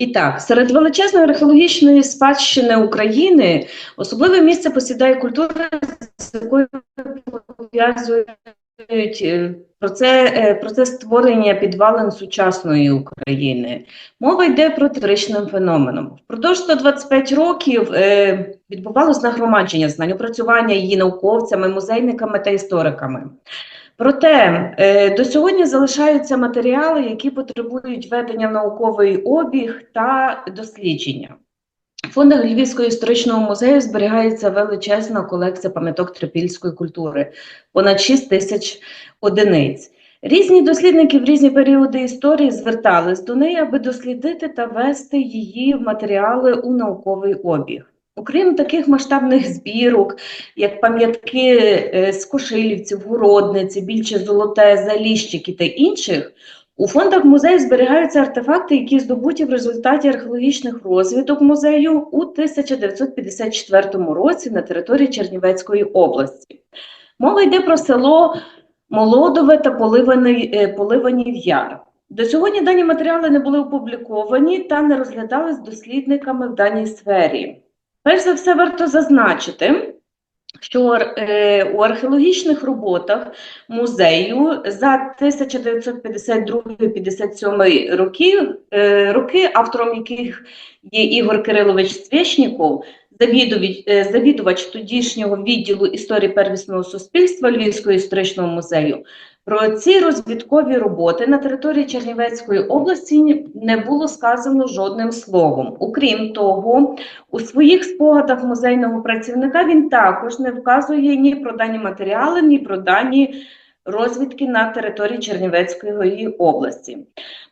І так, серед величезної археологічної спадщини України особливе місце посідає культура, з якою пов'язують е, проце- е, процес створення підвалин сучасної України. Мова йде про теоретичним феноменом. Впродовж 125 років е, відбувалось нагромадження знань, опрацювання її науковцями, музейниками та істориками. Проте е, до сьогодні залишаються матеріали, які потребують введення в науковий обіг та дослідження. В фондах Львівського історичного музею зберігається величезна колекція пам'яток трипільської культури, понад 6 тисяч одиниць. Різні дослідники в різні періоди історії звертались до неї, аби дослідити та ввести її матеріали у науковий обіг. Окрім таких масштабних збірок, як пам'ятки е, з Кошилівців, Городниці, Більче Золоте, Заліщики та інших, у фондах музею зберігаються артефакти, які здобуті в результаті археологічних розвідок музею у 1954 році на території Чернівецької області. Мова йде про село Молодове та е, Поливанів Яр. До сьогодні дані матеріали не були опубліковані та не розглядались дослідниками в даній сфері. Перш за все, варто зазначити, що е, у археологічних роботах музею за 1952-57 роки, е, роки, автором яких є Ігор Кирилович завідувач, е, завідувач тодішнього відділу історії первісного суспільства Львівського історичного музею, про ці розвідкові роботи на території Чернівецької області не було сказано жодним словом. Окрім того, у своїх спогадах музейного працівника він також не вказує ні про дані матеріали, ні про дані розвідки на території Чернівецької області.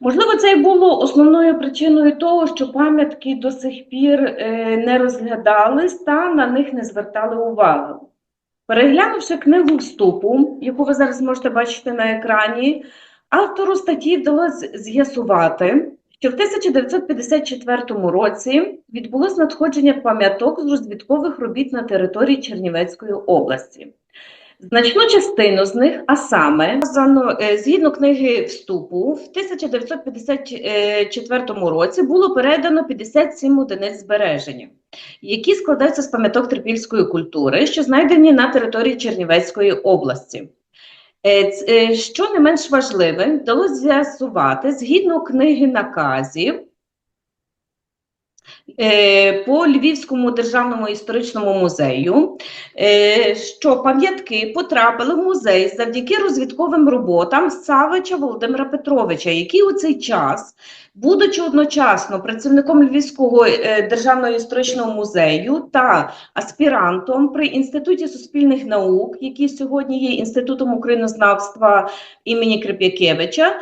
Можливо, це і було основною причиною того, що пам'ятки до сих пір е, не розглядались та на них не звертали увагу. Переглянувши книгу вступу, яку ви зараз можете бачити на екрані, автору статті вдалося з'ясувати, що в 1954 році відбулось надходження пам'яток з розвідкових робіт на території Чернівецької області. Значну частину з них, а саме, е, згідно книги вступу, в 1954 році було передано 57 одиниць збереження, які складаються з пам'яток трипільської культури, що знайдені на території Чернівецької області. Е, е, Що не менш важливе, вдалося з'ясувати згідно книги наказів е, по Львівському державному історичному музею, е, що пам'ятки потрапили в музей завдяки розвідковим роботам Савича Володимира Петровича, який у цей час, будучи одночасно працівником Львівського е, державного історичного музею та аспірантом при Інституті суспільних наук, який сьогодні є Інститутом українознавства імені Крип'якевича,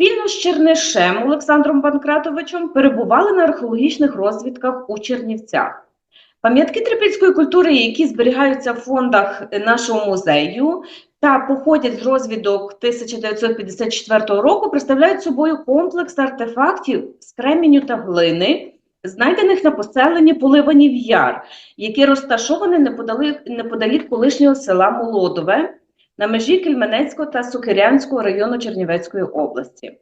спільно з Чернишем Олександром Панкратовичем перебували на археологічних розвідках у Чернівцях. Пам'ятки трипільської культури, які зберігаються в фондах нашого музею та походять з розвідок 1954 року, представляють собою комплекс артефактів з кременю та глини, знайдених на поселенні Поливанів Яр, які розташовані неподалік, неподалік колишнього села Молодове на межі Кельменецького та Сокирянського району Чернівецької області.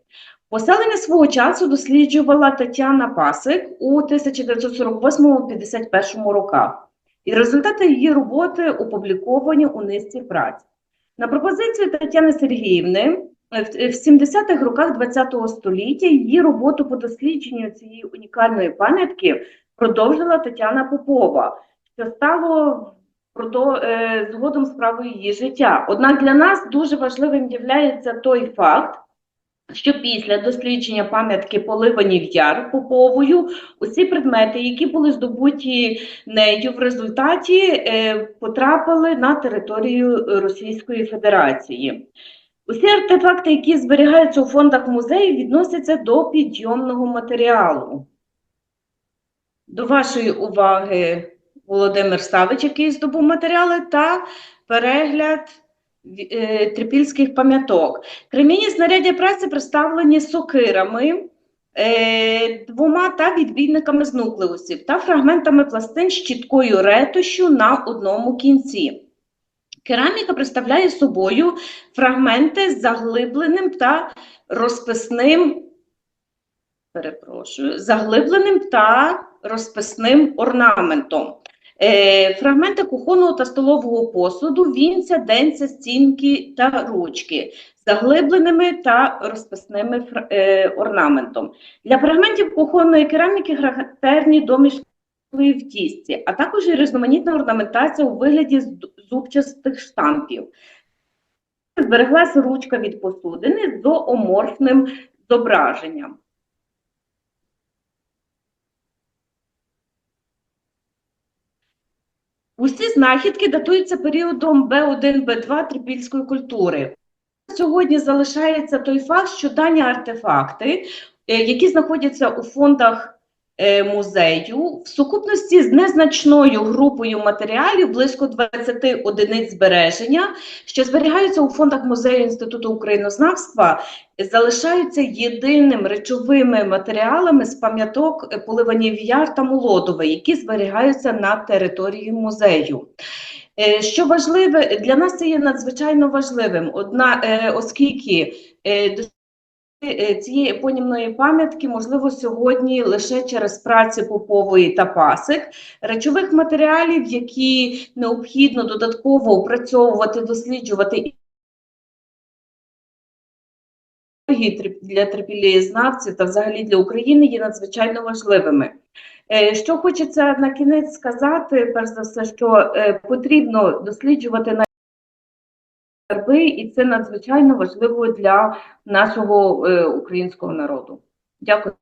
Поселення свого часу досліджувала Тетяна Пасик у 1948-51 роках, і результати її роботи опубліковані у низці праць. На пропозицію Тетяни Сергіївни в в 70-х роках ХХ століття її роботу по дослідженню цієї унікальної пам'ятки продовжила Тетяна Попова, що стало прото- е, згодом справою її життя. Однак для нас дуже важливим є той факт, що після дослідження пам'ятки Поливанів Яр Поповою усі предмети, які були здобуті нею в результаті, е, потрапили на територію Російської Федерації. Усі артефакти, які зберігаються у фондах музею, відносяться до підйомного матеріалу. До вашої уваги Володимир Савич, який здобув матеріали, та перегляд е, трипільських пам'яток. Кремінні знаряддя праці представлені сокирами, е, двома та відбійниками з нуклеусів та фрагментами пластин з чіткою ретушю на одному кінці. Кераміка представляє собою фрагменти з заглибленим та розписним перепрошую, заглибленим та розписним орнаментом. Е, фрагменти кухонного та столового посуду, вінця, денця, стінки та ручки, заглибленими та розписними е, орнаментом. Для фрагментів кухонної кераміки характерні домішки в тісті, а також і різноманітна орнаментація у вигляді зубчастих штампів. Збереглася ручка від посудини з зооморфним зображенням. Усі знахідки датуються періодом Б1, Б2 трипільської культури. Сьогодні залишається той факт, що дані артефакти, е, які знаходяться у фондах музею, в сукупності з незначною групою матеріалів, близько 20 одиниць збереження, що зберігаються у фондах музею Інституту українознавства, залишаються єдиним речовими матеріалами з пам'яток е, Поливанів Яр та Молодове, які зберігаються на території музею. Е, Що важливе, для нас це є надзвичайно важливим, одна, е, оскільки е, е, цієї епонімної пам'ятки можливо сьогодні лише через праці Попової та Пасик, речових матеріалів, які необхідно додатково опрацьовувати, досліджувати для терпілієзнавців та взагалі для України є надзвичайно важливими. Е, Що хочеться на кінець сказати, перш за все, що е, потрібно досліджувати на скарби, і це надзвичайно важливо для нашого е, українського народу. Дякую.